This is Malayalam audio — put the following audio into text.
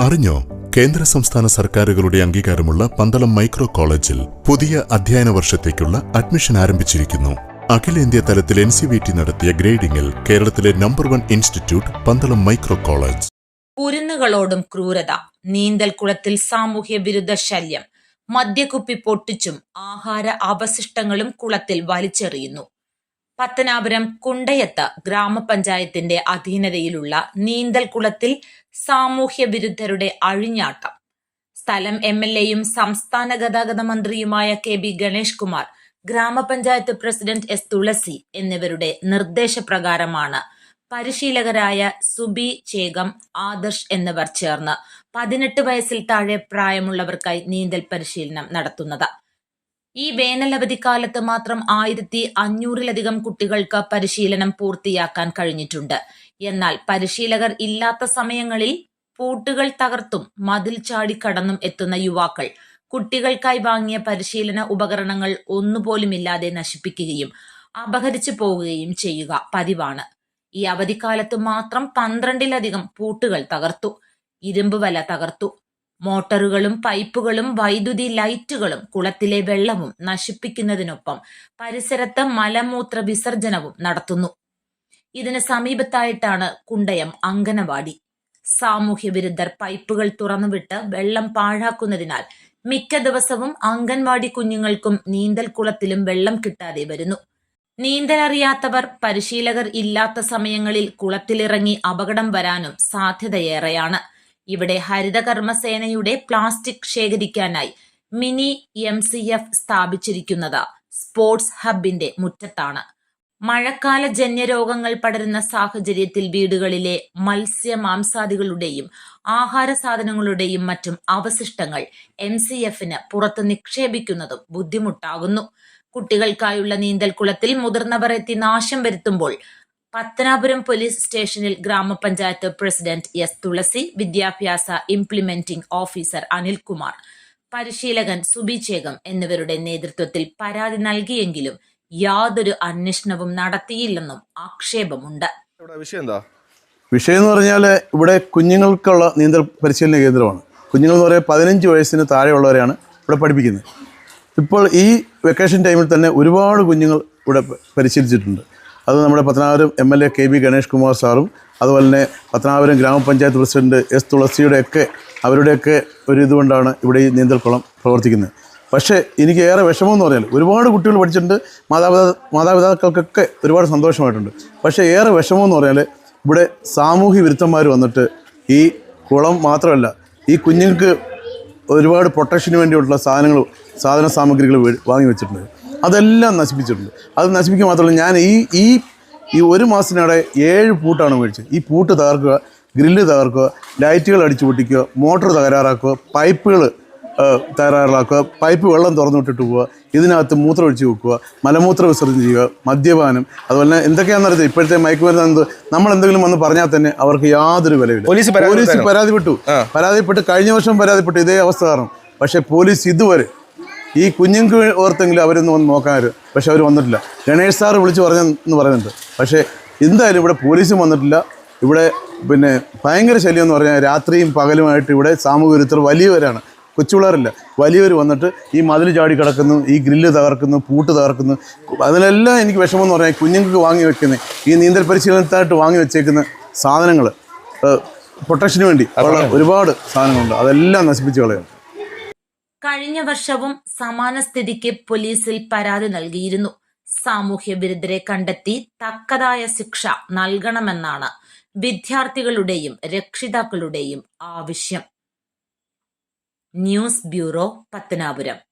അറിഞ്ഞോ? കേന്ദ്ര സംസ്ഥാന സർക്കാരുകളുടെ അംഗീകാരമുള്ള പന്തളം മൈക്രോ കോളേജിൽ പുതിയ അധ്യയന വർഷത്തേക്കുള്ള അഡ്മിഷൻ ആരംഭിച്ചിരിക്കുന്നു. അഖിലേന്ത്യാ തലത്തിൽ എൻ സി വി ടി നടത്തിയ ഗ്രേഡിംഗിൽ കേരളത്തിലെ number one institute Pandalam micro college. കുരുന്നുകളോടും ക്രൂരത നീന്തൽക്കുളത്തിൽ സാമൂഹ്യ വിരുദ്ധ ശല്യം മദ്യക്കുപ്പി പൊട്ടിച്ചും ആഹാര അവശിഷ്ടങ്ങളും കുളത്തിൽ വലിച്ചെറിയുന്നു. പത്തനാപുരം കുണ്ടയത്ത് ഗ്രാമപഞ്ചായത്തിന്റെ അധീനതയിലുള്ള നീന്തൽക്കുളത്തിൽ സാമൂഹ്യ വിരുദ്ധരുടെ അഴിഞ്ഞാട്ടം. സ്ഥലം എം എൽ എയും സംസ്ഥാന ഗതാഗത മന്ത്രിയുമായ കെ ബി ഗണേഷ് കുമാർ ഗ്രാമപഞ്ചായത്ത് പ്രസിഡന്റ് എസ് തുളസി എന്നിവരുടെ നിർദ്ദേശപ്രകാരമാണ് പരിശീലകരായ സുബി ചേകം ആദർശ് എന്നിവർ ചേർന്ന് പതിനെട്ട് വയസ്സിൽ താഴെ പ്രായമുള്ളവർക്കായി നീന്തൽ പരിശീലനം നടത്തുന്നത്. ഈ വേനലവധിക്കാലത്ത് മാത്രം ആയിരത്തി അഞ്ഞൂറിലധികം കുട്ടികൾക്ക് പരിശീലനം പൂർത്തിയാക്കാൻ കഴിഞ്ഞിട്ടുണ്ട്. എന്നാൽ പരിശീലകർ ഇല്ലാത്ത സമയങ്ങളിൽ പൂട്ടുകൾ തകർത്തും മതിൽ ചാടിക്കടന്നും എത്തുന്ന യുവാക്കൾ കുട്ടികൾക്കായി വാങ്ങിയ പരിശീലന ഉപകരണങ്ങൾ ഒന്നുപോലുമില്ലാതെ നശിപ്പിക്കുകയും അപഹരിച്ചു പോവുകയും ചെയ്യുക പതിവാണ്. ഈ അവധിക്കാലത്ത് മാത്രം പന്ത്രണ്ടിലധികം പൂട്ടുകൾ തകർത്തു ഇരുമ്പ് വല തകർത്തു മോട്ടറുകളും പൈപ്പുകളും വൈദ്യുതി ലൈറ്റുകളും കുളത്തിലെ വെള്ളവും നശിപ്പിക്കുന്നതിനൊപ്പം പരിസരത്ത് മലമൂത്ര വിസർജനവും നടത്തുന്നു. ഇതിന് സമീപത്തായിട്ടാണ് കുണ്ടയം അങ്കനവാടി. സാമൂഹ്യ വിരുദ്ധർ പൈപ്പുകൾ തുറന്നുവിട്ട് വെള്ളം പാഴാക്കുന്നതിനാൽ മിക്ക ദിവസവും അംഗൻവാടി കുഞ്ഞുങ്ങൾക്കും നീന്തൽ കുളത്തിലും വെള്ളം കിട്ടാതെ വരുന്നു. നീന്തൽ അറിയാത്തവർ പരിശീലകർ ഇല്ലാത്ത സമയങ്ങളിൽ കുളത്തിലിറങ്ങി അപകടം വരാനും സാധ്യതയേറെയാണ്. ഇവിടെ ഹരിതകർമ്മസേനയുടെ പ്ലാസ്റ്റിക് ശേഖരിക്കാനായി മിനി എം സി എഫ് സ്ഥാപിച്ചിരിക്കുന്നത് സ്പോർട്സ് ഹബിന്റെ മുറ്റത്താണ്. മഴക്കാല ജന്യരോഗങ്ങൾ പടരുന്ന സാഹചര്യത്തിൽ വീടുകളിലെ മത്സ്യ മാംസാദികളുടെയും ആഹാര സാധനങ്ങളുടെയും മറ്റും അവശിഷ്ടങ്ങൾ എം സി എഫിന് പുറത്ത് നിക്ഷേപിക്കുന്നതും ബുദ്ധിമുട്ടാകുന്നു. കുട്ടികൾക്കായുള്ള നീന്തൽക്കുളത്തിൽ മുതിർന്നവർ എത്തി നാശം വരുത്തുമ്പോൾ പത്തനാപുരം പോലീസ് സ്റ്റേഷനിൽ ഗ്രാമപഞ്ചായത്ത് പ്രസിഡന്റ് എസ് തുളസി വിദ്യാഭ്യാസ ഇംപ്ലിമെന്റിംഗ് ഓഫീസർ അനിൽകുമാർ പരിശീലകൻ സുബി ചേകം എന്നിവരുടെ നേതൃത്വത്തിൽ പരാതി നൽകിയെങ്കിലും യാതൊരു അന്വേഷണവും നടത്തിയില്ലെന്നും ആക്ഷേപമുണ്ട്. ഇവിടെ വിഷയം എന്താ? വിഷയം എന്ന് പറഞ്ഞാൽ ഇവിടെ കുഞ്ഞുങ്ങൾക്കുള്ള നീന്തൽ പരിശീലന കേന്ദ്രമാണ്. കുഞ്ഞുങ്ങൾ എന്ന് പറയുന്നത് പതിനഞ്ച് വയസ്സിന് താഴെയുള്ളവരെയാണ് ഇവിടെ പഠിപ്പിക്കുന്നത്. ഇപ്പോൾ ഈ വെക്കേഷൻ ടൈമിൽ തന്നെ ഒരുപാട് കുഞ്ഞുങ്ങൾ ഇവിടെ പരിശീലിച്ചിട്ടുണ്ട്. അത് നമ്മുടെ Pathanapuram M L A K B Ganesh Kumar സാറും അതുപോലെ തന്നെ പത്തനാപുരം ഗ്രാമപഞ്ചായത്ത് പ്രസിഡന്റ് എസ് തുളസിയുടെയൊക്കെ അവരുടെയൊക്കെ ഒരു ഇതുകൊണ്ടാണ് ഇവിടെ ഈ നീന്തൽക്കുളം പ്രവർത്തിക്കുന്നത്. പക്ഷേ എനിക്ക് ഏറെ വിഷമം എന്ന് പറഞ്ഞാൽ ഒരുപാട് കുട്ടികൾ പഠിച്ചിട്ടുണ്ട് മാതാപിതാ മാതാപിതാക്കൾക്കൊക്കെ ഒരുപാട് സന്തോഷമായിട്ടുണ്ട്. പക്ഷേ ഏറെ വിഷമം എന്ന് പറഞ്ഞാൽ ഇവിടെ സാമൂഹ്യ വിരുദ്ധന്മാർ വന്നിട്ട് ഈ കുളം മാത്രമല്ല ഈ കുഞ്ഞുങ്ങൾക്ക് ഒരുപാട് പ്രൊട്ടക്ഷന് വേണ്ടിയിട്ടുള്ള സാധനങ്ങൾ സാധന സാമഗ്രികൾ വാങ്ങി വെച്ചിട്ടുണ്ട്. അതെല്ലാം നശിപ്പിച്ചിട്ടുണ്ട്. അത് നശിപ്പിക്കുക മാത്രമല്ല ഞാൻ ഈ ഈ ഈ ഒരു മാസത്തിനിടെ ഏഴ് പൂട്ടാണ് മേടിച്ചത്. ഈ പൂട്ട് തകർക്കുക ഗ്രില്ല് തകർക്കുക ലൈറ്റുകൾ അടിച്ചു പൊട്ടിക്കുക മോട്ടോർ തകരാറാക്കുക പൈപ്പുകൾ തകരാറാക്കുക പൈപ്പ് വെള്ളം തുറന്നു വിട്ടിട്ട് പോവുക ഇതിനകത്ത് മൂത്രം ഒഴിച്ച് വെക്കുക മലമൂത്ര വിസർജനം ചെയ്യുക മദ്യപാനം അതുപോലെ തന്നെ എന്തൊക്കെയാണെന്നറിയത് ഇപ്പോഴത്തെ മയക്കുമരുന്ന് എന്ത്? നമ്മൾ എന്തെങ്കിലും വന്ന് പറഞ്ഞാൽ തന്നെ അവർക്ക് യാതൊരു വിലയില്ല. പോലീസ് പരാതിപ്പെട്ടു. പരാതിപ്പെട്ട് കഴിഞ്ഞ വർഷം പരാതിപ്പെട്ടു. ഇതേ അവസ്ഥ കാരണം. പക്ഷേ പോലീസ് ഇതുവരെ ഈ കുഞ്ഞുങ്ങൾക്ക് ഓർത്തെങ്കിലും അവരൊന്നും വന്ന് നോക്കാറ് പക്ഷെ അവർ വന്നിട്ടില്ല. ഗണേഷ് സാർ വിളിച്ച് പറഞ്ഞെന്ന് പറയുന്നുണ്ട്. പക്ഷേ എന്തായാലും ഇവിടെ പോലീസും വന്നിട്ടില്ല. ഇവിടെ പിന്നെ ഭയങ്കര ശല്യം എന്ന് പറഞ്ഞാൽ രാത്രിയും പകലുമായിട്ട് ഇവിടെ സാമൂഹ്യ വിരുദ്ധർ വലിയവരാണ്. കൊച്ചുപിള്ളേരല്ല. വലിയവർ വന്നിട്ട് ഈ മതിൽ ചാടി കിടക്കുന്നു ഈ ഗ്രില്ല് തകർക്കുന്നു പൂട്ട് തകർക്കുന്നു. അതിലെല്ലാം എനിക്ക് വിഷമം എന്ന് പറഞ്ഞാൽ കുഞ്ഞുങ്ങൾക്ക് വാങ്ങി വെക്കുന്ന ഈ നീന്തൽ പരിശീലനത്തായിട്ട് വാങ്ങി വെച്ചേക്കുന്ന സാധനങ്ങൾ പ്രൊട്ടക്ഷന് വേണ്ടി ഒരുപാട് സാധനങ്ങളുണ്ട്. അതെല്ലാം നശിപ്പിച്ച് കളയും കഴിഞ്ഞ വർഷവും സമാന സ്ഥിതിക്ക് പോലീസിൽ പരാതി നൽകിയിരുന്നു. സാമൂഹ്യ വിരുദ്ധരെ കണ്ടെത്തി തക്കതായ ശിക്ഷ നൽകണമെന്നാണ് വിദ്യാർത്ഥികളുടെയും രക്ഷിതാക്കളുടെയും ആവശ്യം. News bureau Pathanapuram.